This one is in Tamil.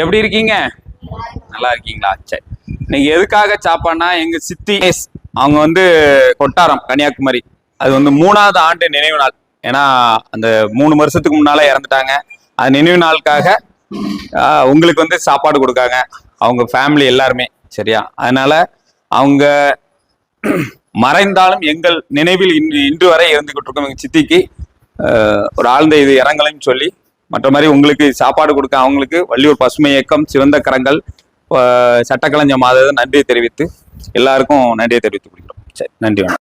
எப்படி இருக்கீங்க? நல்லா இருக்கீங்களா? சரி இன்னைக்கு எதுக்காக சாப்பாடுனா எங்க சித்தி அவங்க வந்து கொட்டாரம் கன்னியாகுமரி. அது வந்து மூணாவது ஆண்டு நினைவு நாள். ஏன்னா அந்த மூணு வருஷத்துக்கு முன்னால இறந்துட்டாங்க. அது நினைவு நாளுக்காக உங்களுக்கு வந்து சாப்பாடு கொடுக்காங்க. அவங்க ஃபேமிலி எல்லாருமே சரியா? அதனால அவங்க மறைந்தாலும் எங்கள் நினைவில் இன்று இன்று வரை இருந்துகிட்டு இருக்கோம் எங்க சித்திக்கு. ஒரு ஆழ்ந்த இது இறங்கலைன்னு சொல்லி மற்ற மாதிரி உங்களுக்கு சாப்பாடு கொடுக்க அவங்களுக்கு வள்ளியூர் பசுமை இயக்கம் சிவந்த கரங்கள் சட்டக்கலைஞர் மாதம் நன்றியை தெரிவித்து எல்லாருக்கும் நன்றியை தெரிவித்து கொடுக்கிறோம் சரி நன்றி வணக்கம்.